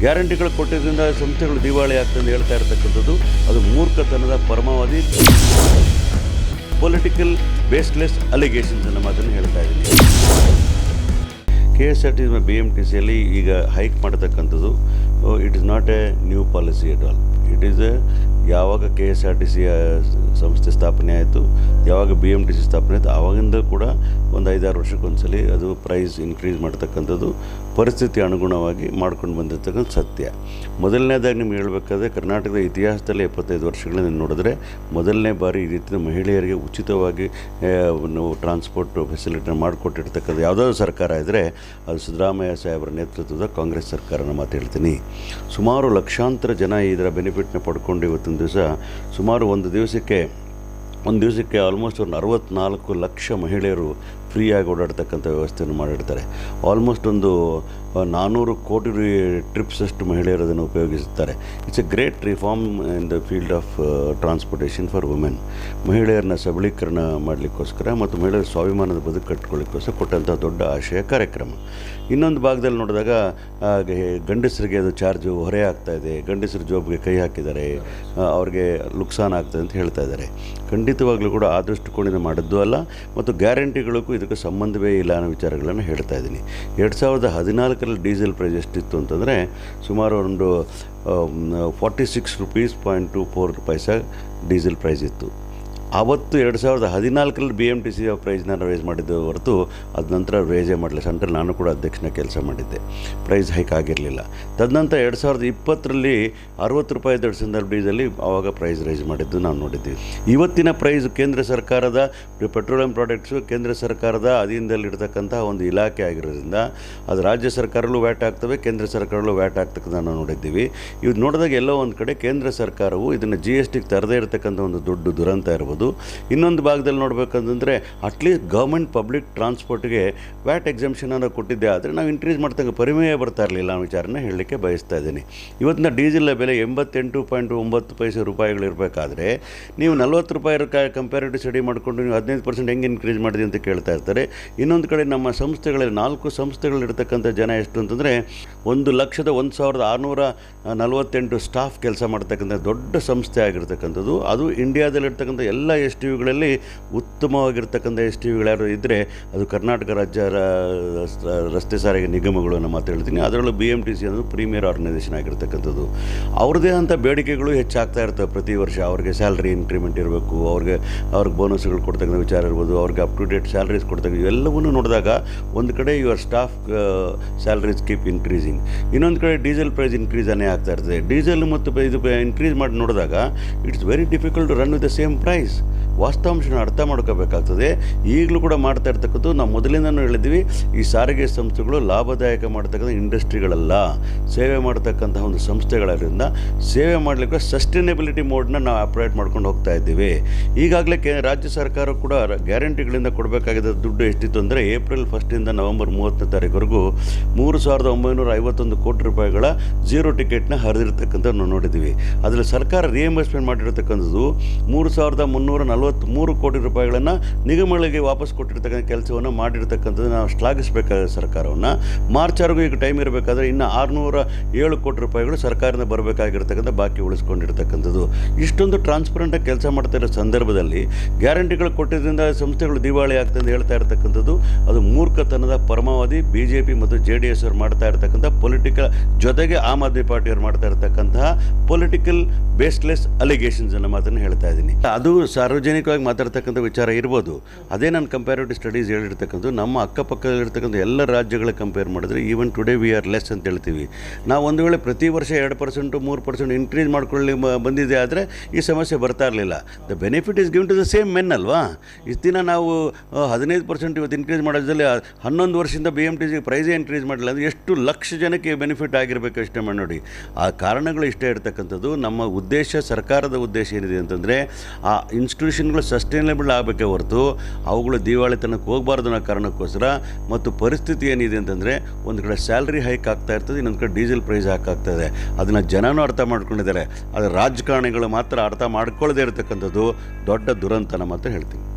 ಗ್ಯಾರಂಟಿಗಳು ಕೊಟ್ಟಿದ್ದರಿಂದ ಸಂಸ್ಥೆಗಳು ದಿವಾಳಿ ಆಗ್ತದೆ ಅಂತ ಹೇಳ್ತಾ ಇರ್ತಕ್ಕಂಥದ್ದು. ಅದು ಮೂರ್ಖತನದ ಪರಮಾವಧಿ. ಪೊಲಿಟಿಕಲ್ ಬೇಸ್ಲೆಸ್ ಅಲಿಗೇಷನ್ಸ್ ಅನ್ನೋ ಮಾತನ್ನು ಹೇಳ್ತಾ ಇದ್ದೀನಿ. K S R T B M T ಸಿಯಲ್ಲಿ ಈಗ ಹೈಕ್ ಮಾಡತಕ್ಕಂಥದ್ದು. It is not a new policy at all it is ಯಾವಾಗ K S R T C ಸಂಸ್ಥೆ ಸ್ಥಾಪನೆ ಆಯಿತು, ಯಾವಾಗ ಬಿ ಎಂ ಟಿ ಸಿ ಸ್ಥಾಪನೆ ಆಯಿತು, ಆವಾಗಿಂದ ಕೂಡ ಒಂದು ಐದಾರು ವರ್ಷಕ್ಕೊಂದ್ಸಲಿ ಅದು ಪ್ರೈಸ್ ಇನ್ಕ್ರೀಸ್ ಮಾಡ್ತಕ್ಕಂಥದ್ದು ಪರಿಸ್ಥಿತಿ ಅನುಗುಣವಾಗಿ ಮಾಡ್ಕೊಂಡು ಬಂದಿರ್ತಕ್ಕಂಥ ಸತ್ಯ. ಮೊದಲನೇದಾಗಿ ನಿಮ್ಗೆ ಹೇಳಬೇಕಾದ್ರೆ ಕರ್ನಾಟಕದ ಇತಿಹಾಸದಲ್ಲಿ ಎಪ್ಪತ್ತೈದು ವರ್ಷಗಳಿಂದ ನೋಡಿದ್ರೆ ಮೊದಲನೇ ಬಾರಿ ಈ ರೀತಿ ಮಹಿಳೆಯರಿಗೆ ಉಚಿತವಾಗಿ ನಾವು ಟ್ರಾನ್ಸ್ಪೋರ್ಟ್ ಫೆಸಿಲಿಟಿನ ಮಾಡಿಕೊಟ್ಟಿರ್ತಕ್ಕಂಥ ಯಾವುದಾದ್ರು ಸರ್ಕಾರ ಇದ್ದರೆ ಅದು ಸಿದ್ದರಾಮಯ್ಯ ಸಾಹೇಬರ ನೇತೃತ್ವದ ಕಾಂಗ್ರೆಸ್ ಸರ್ಕಾರನ ಮಾತು ಹೇಳ್ತೀನಿ. ಸುಮಾರು ಲಕ್ಷಾಂತರ ಜನ ಇದರ ಬೆನಿಫಿಟ್ನ ಪಡ್ಕೊಂಡು ಇವತ್ತಿನ ದಿವಸ ಸುಮಾರು ಒಂದು ದಿವಸಕ್ಕೆ ಒಂದು ದಿವಸಕ್ಕೆ ಆಲ್ಮೋಸ್ಟ್ ಒಂದು ಅರವತ್ನಾಲ್ಕು ಲಕ್ಷ ಮಹಿಳೆಯರು ಫ್ರೀಯಾಗಿ ಓಡಾಡ್ತಕ್ಕಂಥ ವ್ಯವಸ್ಥೆಯನ್ನು ಮಾಡಿರ್ತಾರೆ. ಆಲ್ಮೋಸ್ಟ್ ಒಂದು ನಾನ್ನೂರು ಕೋಟಿ ಟ್ರಿಪ್ಸ್ ಅಷ್ಟು ಮಹಿಳೆಯರು ಅದನ್ನು ಉಪಯೋಗಿಸುತ್ತಾರೆ. It's a great reform in the field of transportation for women ಮಹಿಳೆಯರನ್ನ ಸಬಲೀಕರಣ ಮಾಡಲಿಕ್ಕೋಸ್ಕರ ಮತ್ತು ಮಹಿಳೆಯರ ಸ್ವಾಭಿಮಾನದ ಬದುಕು ಕಟ್ಕೊಳ್ಳಿಕ್ಕೋಸ್ಕರ ಕೊಟ್ಟಂಥ ದೊಡ್ಡ ಆಶಯ ಕಾರ್ಯಕ್ರಮ. ಇನ್ನೊಂದು ಭಾಗದಲ್ಲಿ ನೋಡಿದಾಗ ಗಂಡಸರಿಗೆ ಅದು ಚಾರ್ಜು ಹೊರೆ ಆಗ್ತಾ ಇದೆ. ಗಂಡಸರ ಜೋಬ್ಗೆ ಕೈ ಹಾಕಿದ್ದಾರೆ. ಅವ್ರಿಗೆ ನುಕ್ಸಾನ್ ಆಗ್ತದೆ ಅಂತ ಹೇಳ್ತಾ ಇದ್ದಾರೆ. ಖಂಡಿತವಾಗ್ಲೂ ಕೂಡ ಆ ಕೋಣಿನ ಮಾಡಿದ್ದು ಅಲ್ಲ, ಮತ್ತು ಗ್ಯಾರಂಟಿಗಳಿಗೂ ಇದಕ್ಕೆ ಸಂಬಂಧವೇ ಇಲ್ಲ ಅನ್ನೋ ವಿಚಾರಗಳನ್ನು ಹೇಳ್ತಾ ಇದ್ದೀನಿ. ಎರಡು ಸಾವಿರದ ಹದಿನಾಲ್ಕರಲ್ಲಿ ಡೀಸೆಲ್ ಪ್ರೈಸ್ ಎಷ್ಟಿತ್ತು ಅಂತಂದರೆ ಸುಮಾರು ಒಂದು forty six rupees point two four paisa diesel price ಇತ್ತು. ಆವತ್ತು ಎರಡು ಸಾವಿರದ ಹದಿನಾಲ್ಕರಲ್ಲಿ ಬಿ ಎಂ ಟಿ ಸಿ ಪ್ರೈಸ್ನ ರೈಸ್ ಮಾಡಿದ್ದು ಹೊರತು ಅದ ನಂತರ ರೇಜೇ ಮಾಡಲಿಲ್ಲ. ಸೆಂಟ್ರಲ್ ನಾನು ಕೂಡ ಅಧ್ಯಕ್ಷನ ಕೆಲಸ ಮಾಡಿದ್ದೆ. ಪ್ರೈಸ್ ಹೈಕ್ ಆಗಿರಲಿಲ್ಲ. ತದನಂತರ ಎರಡು ಸಾವಿರದ ಇಪ್ಪತ್ತರಲ್ಲಿ ಅರುವತ್ತು ರೂಪಾಯಿ ದರ ಸಂದರ್ಭದಲ್ಲಿ ಆವಾಗ ಪ್ರೈಸ್ ರೈಸ್ ಮಾಡಿದ್ದು ನಾವು ನೋಡಿದ್ದೀವಿ ಇವತ್ತಿನ ಪ್ರೈಸ್ ಕೇಂದ್ರ ಸರ್ಕಾರದ ಪೆಟ್ರೋಲಿಯಂ ಪ್ರಾಡಕ್ಟ್ಸು ಕೇಂದ್ರ ಸರ್ಕಾರದ ಅಧೀನದಲ್ಲಿರ್ತಕ್ಕಂಥ ಒಂದು ಇಲಾಖೆ ಆಗಿರೋದ್ರಿಂದ ಅದು ರಾಜ್ಯ ಸರ್ಕಾರಲ್ಲೂ ವ್ಯಾಟ್ ಆಗ್ತವೆ, ಕೇಂದ್ರ ಸರ್ಕಾರಲ್ಲೂ ವ್ಯಾಟ್ ಆಗ್ತಕ್ಕಂಥ ನಾವು ನೋಡಿದ್ದೀವಿ. ಇದು ನೋಡಿದಾಗ ಎಲ್ಲೋ ಒಂದು ಕಡೆ ಕೇಂದ್ರ ಸರ್ಕಾರವು ಇದನ್ನು ಜಿ ಎಸ್ ಟಿಗೆ ತರದೇ ಇರತಕ್ಕಂಥ ಒಂದು ದೊಡ್ಡ ದುರಂತ ಇರ್ಬೋದು. ಇನ್ನೊಂದು ಭಾಗದಲ್ಲಿ ನೋಡಬೇಕಂತಂದರೆ ಅಟ್ಲೀಸ್ಟ್ ಗೌರ್ಮೆಂಟ್ ಪಬ್ಲಿಕ್ ಟ್ರಾನ್ಸ್ಪೋರ್ಟ್ಗೆ ವ್ಯಾಟ್ ಎಕ್ಸಮ್ಷನನ್ನು ಕೊಟ್ಟಿದ್ದೆ. ಆದರೆ ನಾವು ಇನ್ಕ್ರೀಸ್ ಮಾಡ್ತಂಗೆ ಪರಿಮಯ ಬರ್ತಾ ಇರಲಿಲ್ಲ ಅನ್ನೋ ವಿಚಾರನ ಹೇಳಲಿಕ್ಕೆ ಬಯಸ್ತಾ ಇದ್ದೀನಿ. ಇವತ್ತಿನ ಡೀಸೆಲ್ ಬೆಲೆ ಎಂಬತ್ತೆಂಟು ಪಾಯಿಂಟ್ ಒಂಬತ್ತು ಪೈಸೆ ರೂಪಾಯಿಗಳಿರಬೇಕಾದ್ರೆ ನೀವು ನಲ್ವತ್ತು ರೂಪಾಯಿ ಕಂಪ್ಯಾರಿಟಿವ್ ಸ್ಟಡಿ ಮಾಡಿಕೊಂಡು ನೀವು ಹದಿನೈದು ಪರ್ಸೆಂಟ್ ಹೆಂಗೆ ಇನ್ಕ್ರೀಸ್ ಮಾಡಿದೆ ಅಂತ ಕೇಳ್ತಾ ಇರ್ತಾರೆ. ಇನ್ನೊಂದು ಕಡೆ ನಮ್ಮ ಸಂಸ್ಥೆಗಳಲ್ಲಿ ನಾಲ್ಕು ಸಂಸ್ಥೆಗಳಿರ್ತಕ್ಕಂಥ ಜನ ಎಷ್ಟು ಅಂತಂದರೆ ಒಂದು ಲಕ್ಷದ ಒಂದು ಸಾವಿರದ ಆರುನೂರ ನಲವತ್ತೆಂಟು ಸ್ಟಾಫ್ ಕೆಲಸ ಮಾಡ್ತಕ್ಕಂಥ ದೊಡ್ಡ ಸಂಸ್ಥೆ ಆಗಿರ್ತಕ್ಕಂಥದ್ದು. ಅದು ಇಂಡಿಯಾದಲ್ಲಿರ್ತಕ್ಕಂಥ ಎಲ್ಲ ಎಸ್ ಟಿ ವಿಗಳಲ್ಲಿ ಉತ್ತಮವಾಗಿರ್ತಕ್ಕಂಥ ಎಸ್ ಟಿ ವಿಗಳು ಇದ್ದರೆ ಅದು ಕರ್ನಾಟಕ ರಾಜ್ಯ ರಸ್ತೆ ಸಾರಿಗೆ ನಿಗಮಗಳು ಅನ್ನೋ ಮಾತು ಹೇಳ್ತೀನಿ. ಅದರಲ್ಲೂ ಬಿ ಎಂ ಟಿ ಸಿ ಅನ್ನೋದು ಪ್ರೀಮಿಯರ್ ಆರ್ಗನೈಸೇಷನ್ ಆಗಿರ್ತಕ್ಕಂಥದ್ದು. ಅವ್ರದ್ದೇ ಅಂಥ ಬೇಡಿಕೆಗಳು ಹೆಚ್ಚಾಗ್ತಾ ಇರ್ತವೆ ಪ್ರತಿ ವರ್ಷ. ಅವ್ರಿಗೆ ಸ್ಯಾಲ್ರಿ ಇನ್ಕ್ರಿಮೆಂಟ್ ಇರಬೇಕು, ಅವ್ರಿಗೆ ಅವ್ರಿಗೆ ಬೋನಸ್ಗಳು ಕೊಡ್ತಕ್ಕಂಥ ವಿಚಾರ ಇರ್ಬೋದು, ಅವ್ರಿಗೆ ಅಪ್ ಟು ಡೇಟ್ ಸ್ಯಾಲ್ರೀಸ್ ಕೊಡ್ತಕ್ಕ ಇವೆಲ್ಲವನ್ನೂ ನೋಡಿದಾಗ ಒಂದು ಕಡೆ your staff salaries keep increasing. ಇನ್ನೊಂದು ಕಡೆ ಡೀಸೆಲ್ ಪ್ರೈಸ್ ಇನ್ಕ್ರೀಸ್ ಅನ್ನೇ ಆಗ್ತಾ ಇರ್ತದೆ. ಡೀಸೆಲ್ ಮತ್ತು ಇದು ಇನ್ಕ್ರೀಸ್ ಮಾಡಿ ನೋಡಿದಾಗ it's very difficult run with the same price ವಾಸ್ತವಾಂಶನ ಅರ್ಥ ಮಾಡ್ಕೋಬೇಕಾಗ್ತದೆ. ಈಗಲೂ ಕೂಡ ಮಾಡ್ತಾ ಇರ್ತಕ್ಕಂಥದ್ದು ನಾವು ಮೊದಲಿಂದನೂ ಹೇಳಿದ್ವಿ ಈ ಸಾರಿಗೆ ಸಂಸ್ಥೆಗಳು ಲಾಭದಾಯಕ ಮಾಡ್ತಕ್ಕಂಥ ಇಂಡಸ್ಟ್ರಿಗಳಲ್ಲ. ಸೇವೆ ಮಾಡ್ತಕ್ಕಂತಹ ಒಂದು ಸಂಸ್ಥೆಗಳಿಂದ ಸೇವೆ ಮಾಡಲಿಕ್ಕೆ ಸಸ್ಟೈನೆಬಿಲಿಟಿ ಮೋಡ್ನ ನಾವು ಆಪ್ರೇಟ್ ಮಾಡ್ಕೊಂಡು ಹೋಗ್ತಾ ಇದ್ದೀವಿ. ಈಗಾಗಲೇ ಕೇ, ರಾಜ್ಯ ಸರ್ಕಾರ ಕೂಡ ಗ್ಯಾರಂಟಿಗಳಿಂದ ಕೊಡಬೇಕಾಗಿದ್ದ ದುಡ್ಡು ಎಷ್ಟಿತ್ತು ಅಂದರೆ, ಏಪ್ರಿಲ್ ಫಸ್ಟಿಂದ ನವೆಂಬರ್ ಮೂವತ್ತನೇ ತಾರೀಕುವರೆಗೂ ಮೂರು ಸಾವಿರದ ಒಂಬೈನೂರ ಐವತ್ತೊಂದು ಕೋಟಿ ರೂಪಾಯಿಗಳ ಜೀರೋ ಟಿಕೆಟ್ನ ಹರಿದಿರ್ತಕ್ಕಂಥ ನಾವು ನೋಡಿದ್ದೀವಿ. ಅದರಲ್ಲಿ ಸರ್ಕಾರ ರಿಯಂಬರ್ಸ್ಮೆಂಟ್ ಮಾಡಿರ್ತಕ್ಕಂಥದ್ದು ಮೂರು ಸಾವಿರದ ಮುನ್ನೂರ ನಲವತ್ತ್ಮೂರು ಕೋಟಿ ರೂಪಾಯಿಗಳನ್ನು ನಿಗಮಗಳಿಗೆ ವಾಪಸ್ ಕೊಟ್ಟಿರ್ತಕ್ಕಂಥ ಕೆಲಸವನ್ನು ಮಾಡಿರ್ತಕ್ಕಂಥದ್ದು ನಾವು ಶ್ಲಾಘಿಸಬೇಕಾದ ಸರ್ಕಾರವನ್ನು. ಮಾರ್ಚ್ವರೆಗೂ ಈಗ ಟೈಮ್ ಇರಬೇಕಾದ್ರೆ ಇನ್ನು ಆರುನೂರ ಏಳು ಕೋಟಿ ರೂಪಾಯಿಗಳು ಸರ್ಕಾರದಿಂದ ಬರಬೇಕಾಗಿರ್ತಕ್ಕಂಥ ಬಾಕಿ ಉಳಿಸ್ಕೊಂಡಿರ್ತಕ್ಕಂಥದ್ದು. ಇಷ್ಟೊಂದು ಟ್ರಾನ್ಸ್ಪರೆಂಟಾಗಿ ಕೆಲಸ ಮಾಡ್ತಾ ಇರೋ ಸಂದರ್ಭದಲ್ಲಿ ಗ್ಯಾರಂಟಿಗಳು ಕೊಟ್ಟಿದ್ದರಿಂದ ಸಂಸ್ಥೆಗಳು ದಿವಾಳಿ ಆಗ್ತದೆ ಅಂತ ಹೇಳ್ತಾ ಇರ್ತಕ್ಕಂಥದ್ದು, ಅದು ಮೂರ್ಖತನದ ಪರಮಾವಧಿ ಬಿ ಜೆ ಪಿ ಮತ್ತು ಜೆ ಡಿ ಎಸ್ ಅವರು ಮಾಡ್ತಾ ಇರ್ತಕ್ಕಂಥ ಪೊಲಿಟಿಕಲ್ ಜೊತೆಗೆ ಆಮ್ ಆದ್ಮಿ ಪಾರ್ಟಿಯವರು ಮಾಡ್ತಾ ಇರ್ತಕ್ಕಂತಹ ಪೊಲಿಟಿಕಲ್ ಬೇಸ್ಲೆಸ್ ಅಲಿಗೇಷನ್ಸ್ ಅನ್ನೋ ಮಾತನ್ನು ಹೇಳ್ತಾ ಇದ್ದೀನಿ. ಅದು ಸಾರ್ವಜನಿಕವಾಗಿ ಮಾತಾಡ್ತಕ್ಕಂಥ ವಿಚಾರ ಇರ್ಬೋದು. ಅದೇ ನಾನು ಕಂಪ್ಯಾರಿಟಿವ್ ಸ್ಟಡೀಸ್ ಹೇಳಿರ್ತಕ್ಕಂಥ ನಮ್ಮ ಅಕ್ಕಪಕ್ಕದಲ್ಲಿರ್ತಕ್ಕಂಥ ಎಲ್ಲ ರಾಜ್ಯಗಳ ಕಂಪೇರ್ ಮಾಡಿದ್ರೆ even today we are less ಅಂತ ಹೇಳ್ತೀವಿ. ನಾವು ಒಂದು ವೇಳೆ ಪ್ರತಿ ವರ್ಷ ಎರಡು ಪರ್ಸೆಂಟು ಮೂರು ಪರ್ಸೆಂಟ್ ಇನ್ಕ್ರೀಸ್ ಮಾಡ್ಕೊಳ್ಳಿ ಬಂದಿದೆ ಆದರೆ ಈ ಸಮಸ್ಯೆ ಬರ್ತಾ ಇರಲಿಲ್ಲ. The benefit is given to the same men ಅಲ್ವಾ? ಇಷ್ಟು ದಿನ ನಾವು, ಹದಿನೈದು ಪರ್ಸೆಂಟ್ ಇವತ್ತು ಇನ್ಕ್ರೀಸ್ ಮಾಡೋದ್ರಲ್ಲಿ, ಹನ್ನೊಂದು ವರ್ಷದಿಂದ ಬಿ ಎಂ ಟಿ ಸಿ ಪ್ರೈಸೇ ಇನ್ಕ್ರೀಸ್ ಮಾಡಿಲ್ಲ. ಅಂದರೆ ಎಷ್ಟು ಲಕ್ಷ ಜನಕ್ಕೆ ಬೆನಿಫಿಟ್ ಆಗಿರಬೇಕು ಅಷ್ಟೇ ಮಾಡಿ ನೋಡಿ ಆ ಕಾರಣಗಳು ಇಷ್ಟೇ ಇರ್ತಕ್ಕಂಥದ್ದು, ನಮ್ಮ ಉದ್ದೇಶ, ಸರ್ಕಾರದ ಉದ್ದೇಶ ಏನಿದೆ ಅಂತಂದರೆ, ಆ ಇನ್ಸ್ಟಿಟ್ಯೂಷನ್ಗಳು ಸಸ್ಟೈನಬಲ್ ಆಗಬೇಕೇ ಹೊರತು, ಅವುಗಳು ದಿವಾಳಿತನಕ್ಕೆ ಹೋಗಬಾರ್ದು ಅನ್ನೋ ಕಾರಣಕ್ಕೋಸ್ಕರ ಮತ್ತು ಪರಿಸ್ಥಿತಿ ಏನಿದೆ ಅಂತಂದರೆ, ಒಂದು ಕಡೆ ಸ್ಯಾಲ್ರಿ ಹೈಕ್ ಆಗ್ತಾ ಇರ್ತದೆ, ಇನ್ನೊಂದು ಕಡೆ ಡೀಸೆಲ್ ಪ್ರೈಸ್ ಹಾಕಾಗ್ತದೆ ಅದನ್ನು ಜನನೂ ಅರ್ಥ ಮಾಡ್ಕೊಂಡಿದ್ದಾರೆ. ಆದರೆ ರಾಜಕಾರಣಿಗಳು ಮಾತ್ರ ಅರ್ಥ ಮಾಡ್ಕೊಳ್ಳದೇ ಇರತಕ್ಕಂಥದ್ದು ದೊಡ್ಡ ದುರಂತನ ಮಾತ್ರ ಹೇಳ್ತೀನಿ.